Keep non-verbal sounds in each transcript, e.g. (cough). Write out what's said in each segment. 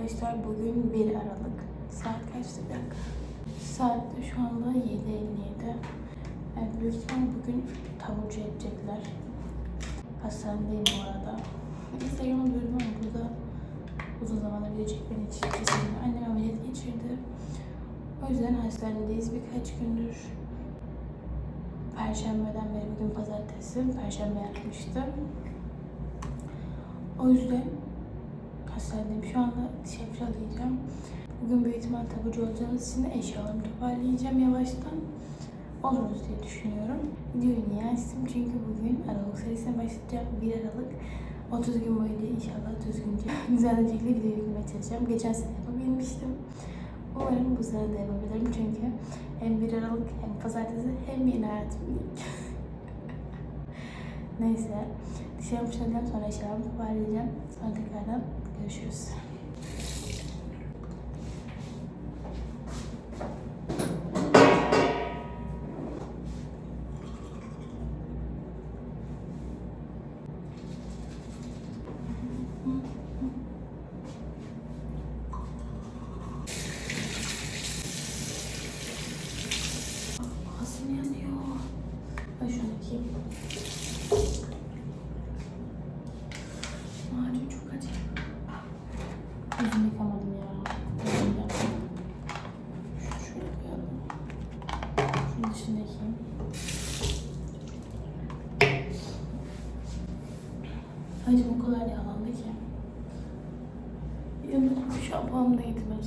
arkadaşlar. Bugün 1 Aralık. Saat kaçtı bir dakika. Saat de şu anda 7.57. Evet, büyük ihtimal bugün taburcu edecekler. Hastanedeyim bu arada. Instagram'da gördüm ama burada uzun zamandır video çekmenin için annem ameliyat geçirdi. O yüzden hastanedeyiz birkaç gündür. Perşembeden beri bugün pazartesi. Perşembe yatmıştı. O yüzden hastanedeyim. Şu anda diş fırçalayacağım. Bugün büyük ihtimal taburcu olacağımız için eşyalarımı toparlayacağım yavaştan. Oluruz diye düşünüyorum. Videoyu niye açtım? Çünkü bugün Aralık serisine başlayacağım. 1 Aralık 30 gün boyunca inşallah düzgünce (laughs) güzel öncelikle video yüklemeye çalışacağım. Geçen sene yapabilmiştim. Umarım bu sene de yapabilirim çünkü hem 1 Aralık hem pazartesi hem yeni hayatım ilk. (laughs) Neyse. Dışarı fırçalayacağım sonra eşyalarımı toparlayacağım. Sonra tekrardan görüşürüz.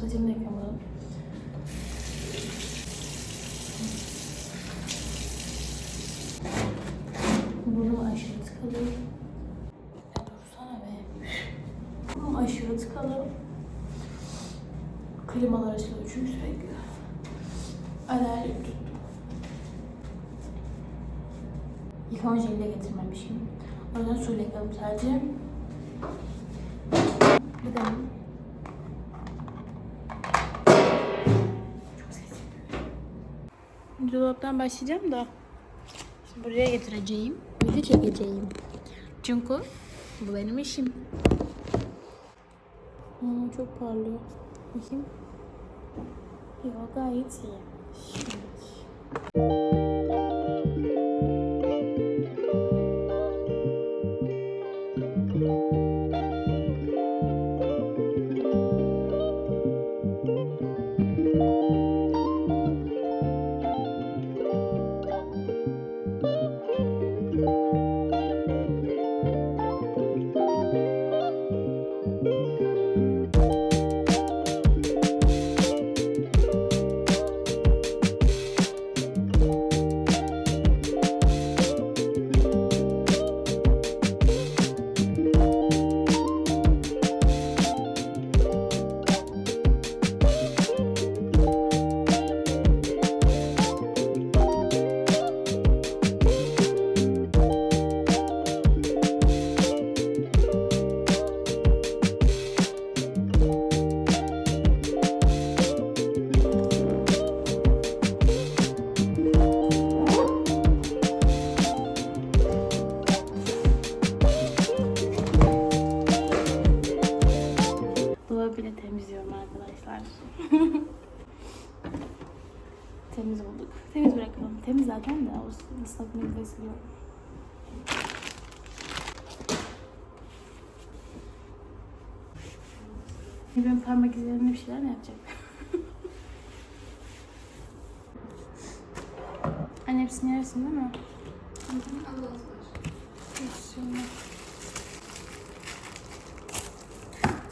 Saçımı da yıkamadım. Burnum aşırı tıkalı. Ya dursana be. Burnum aşırı tıkalı. Klimalar açılıyor çünkü sürekli. Alerjim tuttu. Yıkama jeli de getirmemişim. O yüzden suyla yıkadım sadece. Bir de yapıyor. Dolaptan başlayacağım da. Şimdi buraya getireceğim. Video çekeceğim. Çünkü bu benim işim. Aa, çok parlıyor. Bakayım. Yok gayet iyi. Şeyler mi yapacak? (laughs) Anne hepsini yersin değil mi?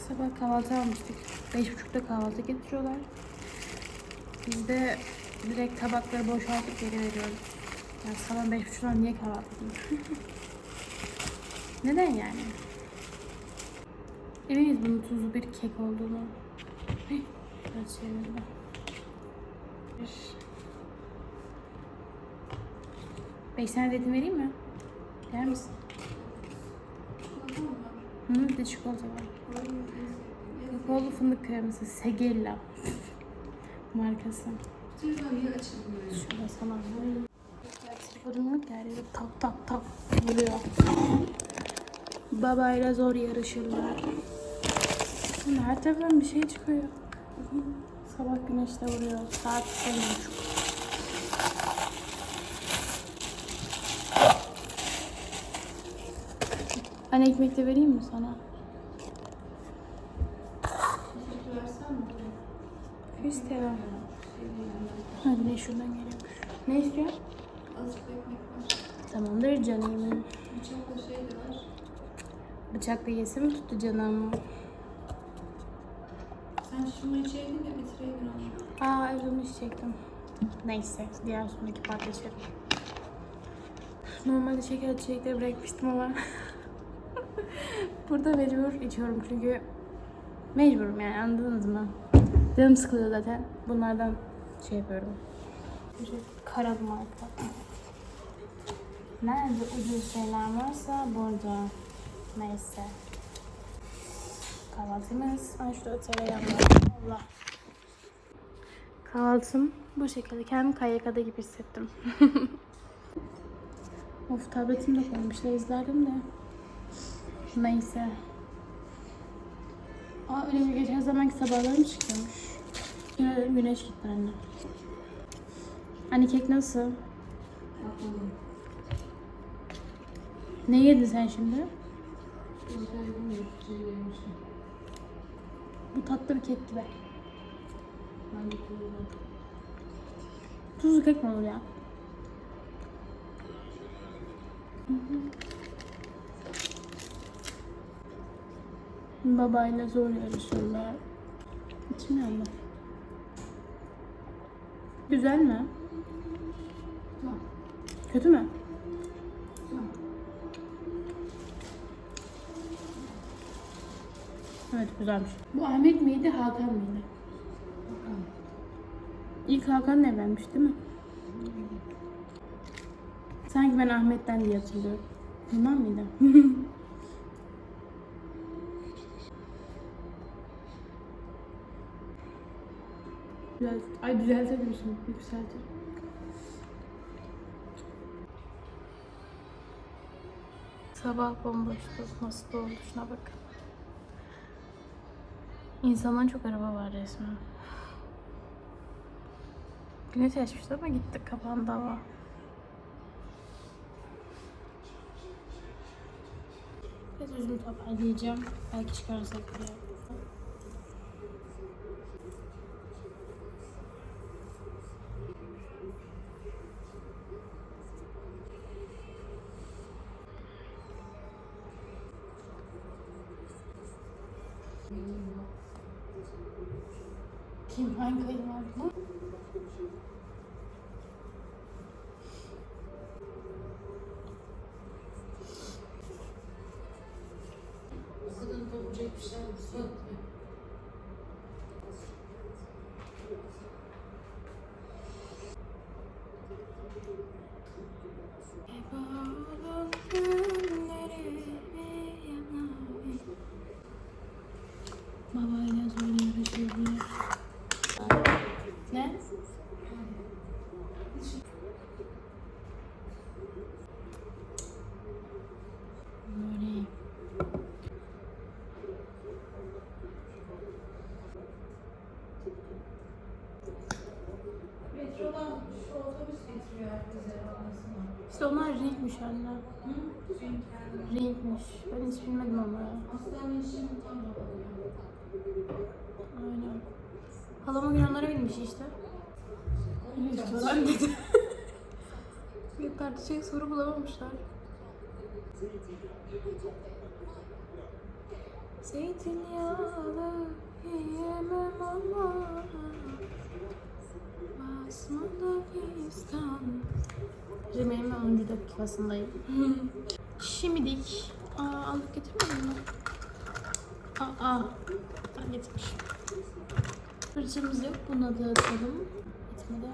Sabah kahvaltı almıştık. Beş buçukta kahvaltı getiriyorlar. Biz de direkt tabakları boşaltıp geri veriyoruz. Ya sabah beş buçuktan niye kahvaltı edeyim? (laughs) Neden yani? Eminiz bunun tuzlu bir kek olduğunu. Beş tane dedim vereyim mi? Yer misin? Hı, bir de çikolata var. Kakaolu fındık kreması. Segella. Markası. Şurada salam var. Sorun yok yani. Tak tak tak vuruyor. Babayla zor yarışırlar. Her taraftan bir şey çıkıyor. Sabah güneşte vuruyor. Saat 10.30. Anne ekmek de vereyim mi sana? İstiyorum. Hadi ne şuradan geliyormuş. Ne istiyor? Azıcık ekmek var. Tamamdır canım. Bıçakla şey de var. Bıçakla yese mi tuttu canım? Sen. Aa evet onu içecektim. Neyse diğer part içerim. Normalde şeker içecekleri bırakmıştım ama (laughs) burada mecbur içiyorum çünkü mecburum yani anladınız mı? Canım sıkılıyor zaten. Bunlardan şey yapıyorum. Böyle Kara marka. Nerede ucuz şeyler varsa burada. Neyse. Kahvaltımız. Ay şurada tereyağı var. Allah. Kahvaltım bu şekilde. Kendimi KYK'da gibi hissettim. (laughs) of tabletim de koymuşlar izlerdim de. Neyse. Aa öyle bir geçen zamanki sabahları mı çıkıyormuş? Güneş gitti anne. Anne kek nasıl? Ne yedin sen şimdi? Bu tatlı bir kek gibi. Tuzlu kek mi olur ya? Babayla zor yarışıyorlar. İçim yandı. Güzel mi? Kötü mü? Evet güzelmiş. Bu Ahmet miydi Hakan mıydı? İlk Hakan evlenmiş değil mi? Sanki ben Ahmet'ten diye hatırlıyorum. Miydi? Düzelt (laughs) Ay düzeltebilirsin. Yükseltir. Sabah bomboştu. Nasıl oldu şuna bak. İnsanların çok araba var resmen. Güneş açmıştı ama gitti kapandı hava. Biraz üzüm toparlayacağım. Belki çıkarsak diye. Kim? Hangi kayın vardı bu? O kadar da olacak bir şey yok. Babayla zor yarışıyorlar. Ne? Böyle. Metrodan şu otobüs getiriyor herkese arabasına. İşte onlar renkmiş anne. Hı? Renkler. Renkmiş. Ben hiç bilmedim ama. Hastane işini tam yapalım. Aynen. Halama gün onlara binmiş işte. İstiyorlar dedi. Tartışacak soru bulamamışlar. Zeytinyağlı yiyemem ama Basmalı fistan Rime'nin 10. dakikasındayım. Şimdilik Aa alıp getirmedin mi? Aa, ben getirmişim. Fırçamız yok. Buna da atalım. Bitmedi.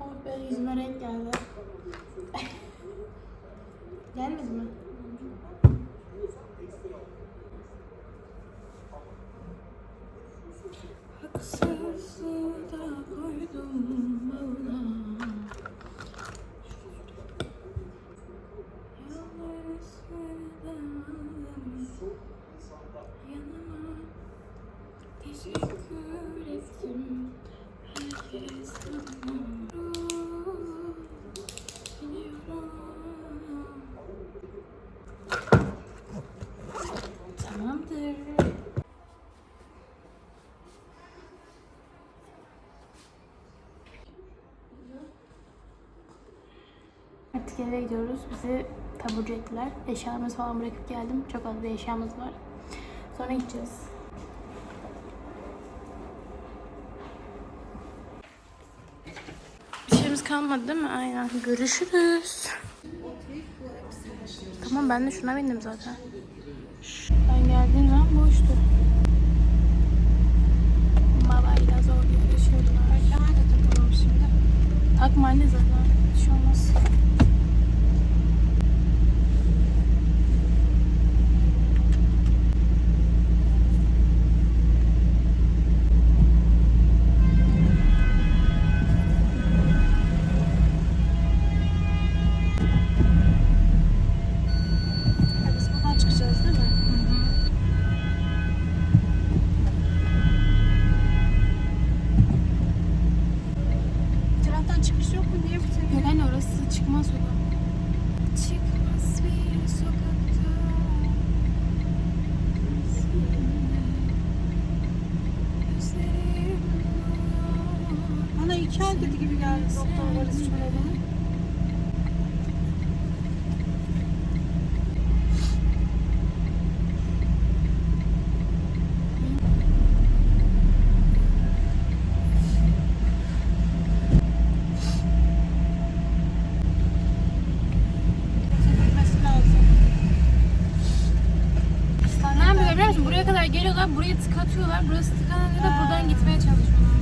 Oh be yüzüme renk geldi. (laughs) Gelmedi mi? Haksızlığı da koydum bağına. Eve gidiyoruz. Bizi taburcu ettiler. Eşyalarımızı falan bırakıp geldim. Çok az bir eşyamız var. Sonra gideceğiz. Bir şeyimiz kalmadı değil mi? Aynen. Görüşürüz. Tamam ben de şuna bindim zaten. Ben geldiğim zaman boştu. Babayla zor yaşıyorlar. Ben de takılalım şimdi. Takma anne zaten. Bir şey olmaz. Buraya kadar geliyorlar, buraya tık atıyorlar. Burası tıkanınca da buradan gitmeye çalışıyorlar.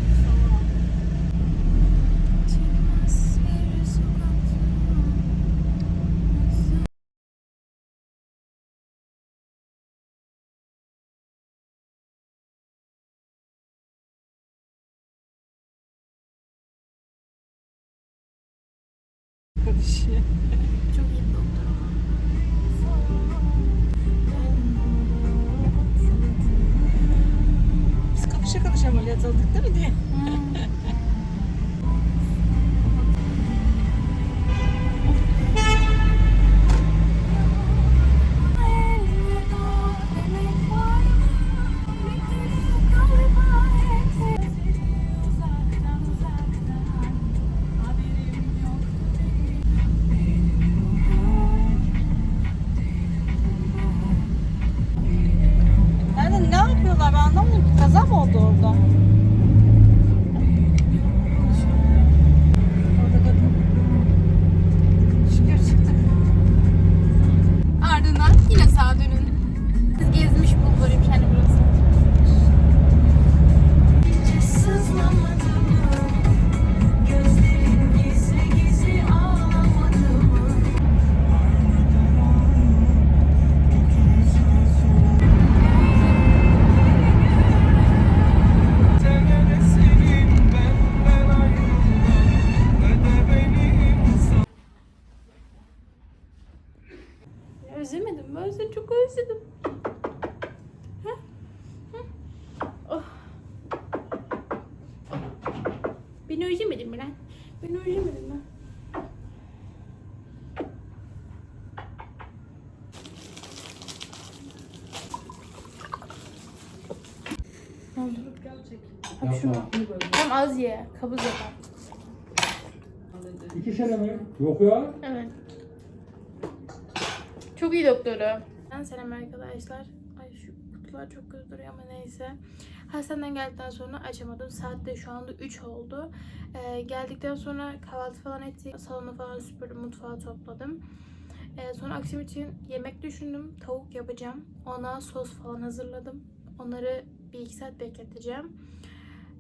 Az ye. Kabız yapar. İki sene mi? Yok ya. Evet. Çok iyi doktoru. Ben selam arkadaşlar. Ay şu kutular çok kötü duruyor ama neyse. Hastaneden geldikten sonra açamadım. Saat de şu anda 3 oldu. Ee, geldikten sonra kahvaltı falan ettik. Salonu falan süpürdüm. Mutfağı topladım. Ee, sonra akşam için yemek düşündüm. Tavuk yapacağım. Ona sos falan hazırladım. Onları bir iki saat bekleteceğim.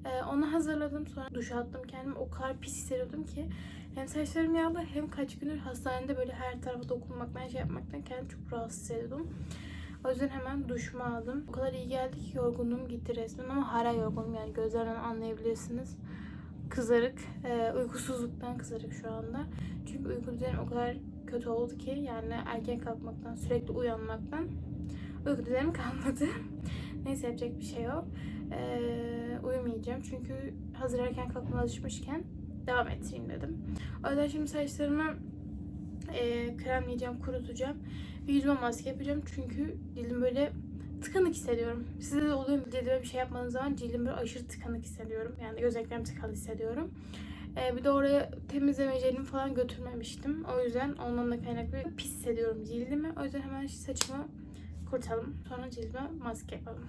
Ee, onu hazırladım. Sonra duş attım kendimi. O kadar pis hissediyordum ki. Hem saçlarım yağlı hem kaç gündür hastanede böyle her tarafa dokunmaktan şey yapmaktan kendimi çok rahatsız hissediyordum. O yüzden hemen duşumu aldım. O kadar iyi geldi ki yorgunluğum gitti resmen ama hala yorgunum yani gözlerden anlayabilirsiniz. Kızarık, e, uykusuzluktan kızarık şu anda. Çünkü uyku düzenim o kadar kötü oldu ki yani erken kalkmaktan, sürekli uyanmaktan uyku düzenim kalmadı. (laughs) Neyse yapacak bir şey yok. Ee, uyumayacağım çünkü hazır erken kalkmaya alışmışken devam ettireyim dedim. O yüzden şimdi saçlarımı e, kremleyeceğim, kurutacağım. Ve yüzüme maske yapacağım çünkü cildim böyle tıkanık hissediyorum. Size de oluyor mu? Cildime bir şey yapmadığınız zaman cildim böyle aşırı tıkanık hissediyorum. Yani gözeneklerim tıkalı hissediyorum. Ee, bir de oraya temizleme jelimi falan götürmemiştim. O yüzden ondan da kaynaklı pis hissediyorum cildimi. O yüzden hemen saçımı kurtalım. Sonra cildime maske yapalım.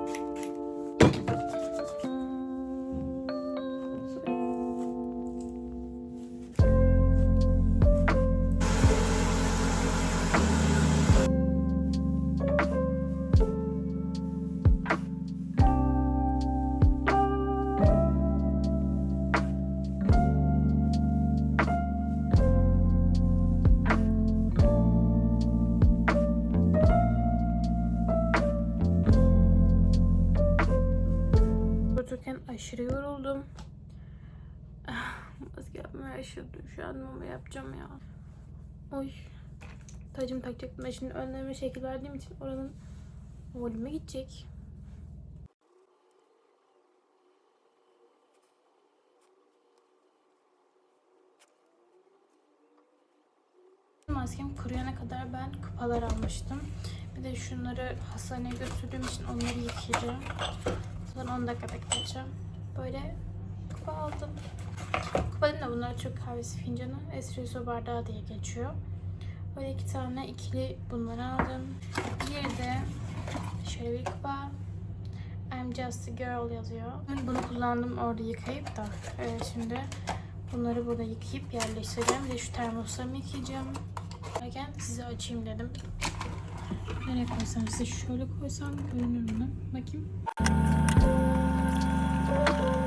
aşırı yoruldum. (sighs) Maske yapmaya aşırı şu an ama yapacağım ya. Oy. Tacımı takacaktım da şimdi önlerime şekil verdiğim için oranın volümü gidecek. Maskem kuruyana kadar ben kupalar almıştım. Bir de şunları hastaneye götürdüğüm için onları yıkayacağım. Sonra 10 dakika bekleyeceğim. Böyle kupa aldım. Kupa değil de bunlar Türk kahvesi fincanı. Espresso bardağı diye geçiyor. Böyle iki tane ikili bunları aldım. Bir de şöyle bir kupa. I'm just a girl yazıyor. Bunu kullandım orada yıkayıp da. Evet şimdi bunları burada yıkayıp yerleştireceğim. Bir de şu termoslarımı yıkayacağım. Derken size açayım dedim. Nereye koysam size şöyle koysam görünür mü? Bakayım. Thank you.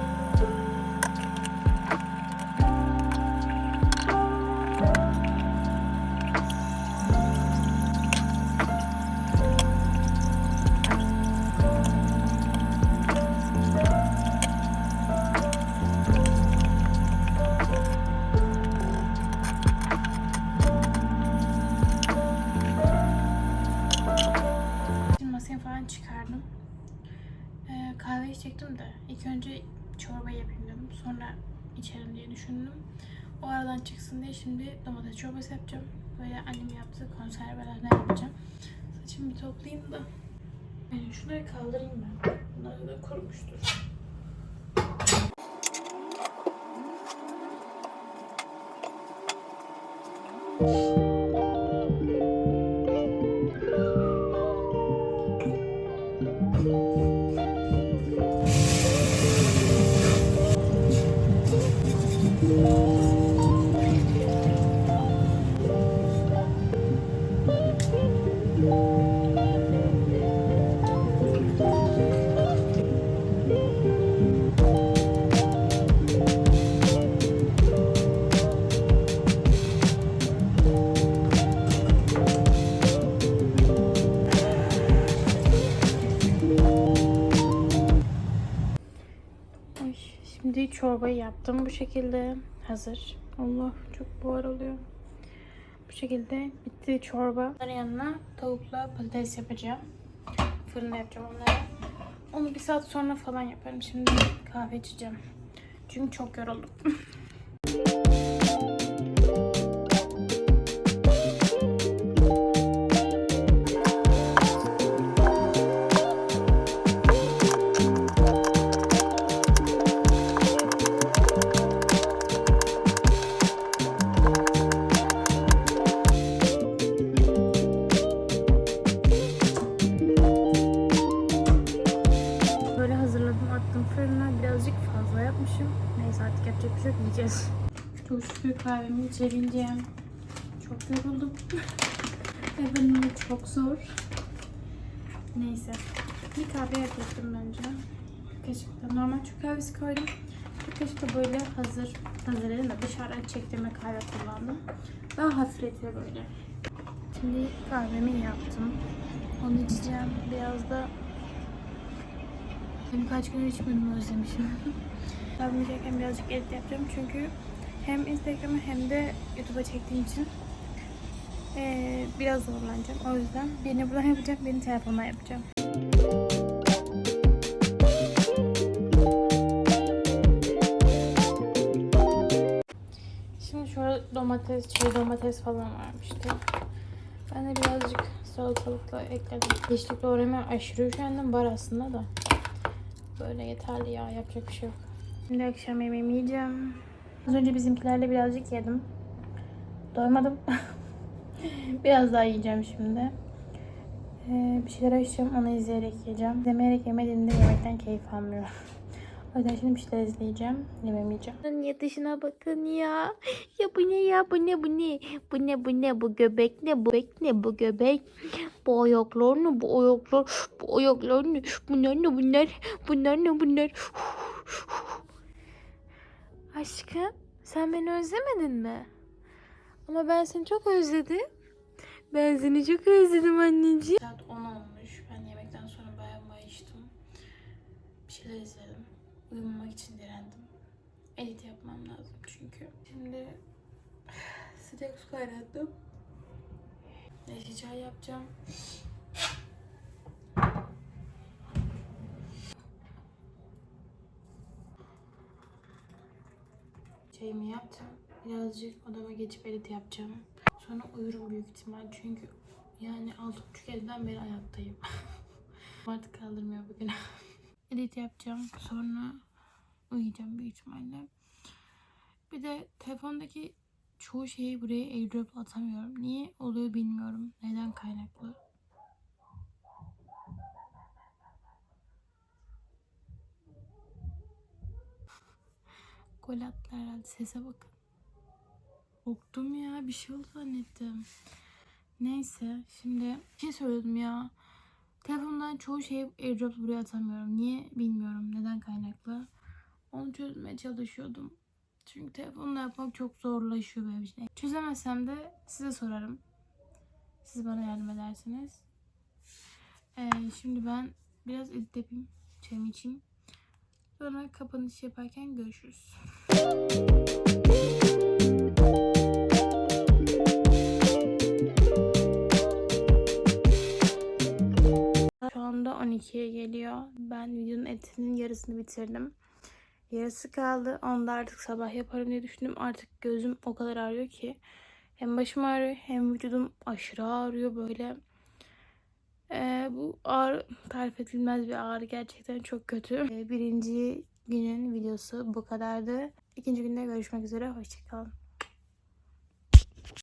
İçecektim de ilk önce çorba yapayım dedim. Sonra içerim diye düşündüm. O aradan çıksın diye şimdi domates çorbası yapacağım. Böyle annem yaptığı konservelerden yapacağım. Saçımı bir toplayayım da. Yani şunları kaldırayım ben. Bunlar da kurumuştur. Ay, çorbayı yaptım bu şekilde. Hazır. Allah çok buhar oluyor. Bu şekilde bitti çorba. Bunların yanına tavukla patates yapacağım. Fırında yapacağım onları. Onu bir saat sonra falan yaparım. Şimdi kahve içeceğim. Çünkü çok yoruldum. (laughs) içebileceğim. Çok yoruldum. (laughs) Ve çok zor. Neyse. Bir kahve ettim bence. Bir kaşık da normal Türk kahvesi koydum. Bir kaşık da böyle hazır, hazır dedim de dışarıdan çektirme kahve kullandım. Daha hafifletiyor böyle. Şimdi kahvemi yaptım. Onu içeceğim. Biraz da birkaç gün içmedim özlemişim. (laughs) Kahvemi içerken birazcık edit yapacağım çünkü hem Instagram'a hem de YouTube'a çektiğim için eee, biraz zorlanacağım. O yüzden birini buradan yapacağım, birini telefondan yapacağım. Şimdi şurada domates, çeri domates falan varmıştı. Ben de birazcık salatalıkla ekledim. Yeşillik doğramaya aşırı üşendim. Var aslında da. Böyle yeterli ya. Yapacak bir şey yok. Şimdi akşam yemeğimi yiyeceğim. Az önce bizimkilerle birazcık yedim. Doymadım. (laughs) Biraz daha yiyeceğim şimdi. Ee, bir şeyler açacağım. Onu izleyerek yiyeceğim. İzlemeyerek yemediğimde yemekten keyif almıyorum. (laughs) O yüzden şimdi bir şeyler izleyeceğim. Yemeğimi yiyeceğim. Yatışına bakın ya. Ya bu ne ya? Bu ne bu ne? Bu ne bu ne? Bu göbek ne? Bu göbek ne? Bu göbek. Bu ayaklar ne? Bu ayaklar. Bu ayaklar ne? Bunlar ne? Bunlar. Bunlar ne? Bunlar. (laughs) Aşkım sen beni özlemedin mi? Ama ben seni çok özledim. Ben seni çok özledim anneciğim. Saat 10 olmuş. Ben yemekten sonra bayağı mayıştım. Bir şeyler izledim. Uyumamak için direndim. Edit yapmam lazım çünkü. Şimdi (sighs) sıcak su kaynattım. Neşe çay yapacağım. Çayımı yaptım. Birazcık odama geçip edit yapacağım. Sonra uyurum büyük ihtimal çünkü yani altı buçuk evden beri ayaktayım. (laughs) Artık kaldırmıyor bugün. (laughs) edit yapacağım. Sonra uyuyacağım büyük ihtimalle. Bir de telefondaki çoğu şeyi buraya airdrop atamıyorum. Niye oluyor bilmiyorum. Neden kaynaklı? Gol attılar herhalde. Sese bakın. Korktum ya. Bir şey oldu zannettim. Neyse. Şimdi bir şey söyledim ya. Telefondan çoğu şeyi airdrop buraya atamıyorum. Niye bilmiyorum. Neden kaynaklı. Onu çözmeye çalışıyordum. Çünkü telefonla yapmak çok zorlaşıyor benim için. Çözemezsem de size sorarım. Siz bana yardım edersiniz. Ee, şimdi ben biraz edit yapayım. Çayımı içeyim. Sonra kapanış yaparken görüşürüz. Şu anda 12'ye geliyor. Ben videonun editinin yarısını bitirdim. Yarısı kaldı. Onu da artık sabah yaparım diye düşündüm. Artık gözüm o kadar ağrıyor ki. Hem başım ağrıyor hem vücudum aşırı ağrıyor böyle. Ee, bu ağrı tarif edilmez bir ağrı. Gerçekten çok kötü. Ee, birinci günün videosu bu kadardı. İkinci günde görüşmek üzere. Hoşçakalın.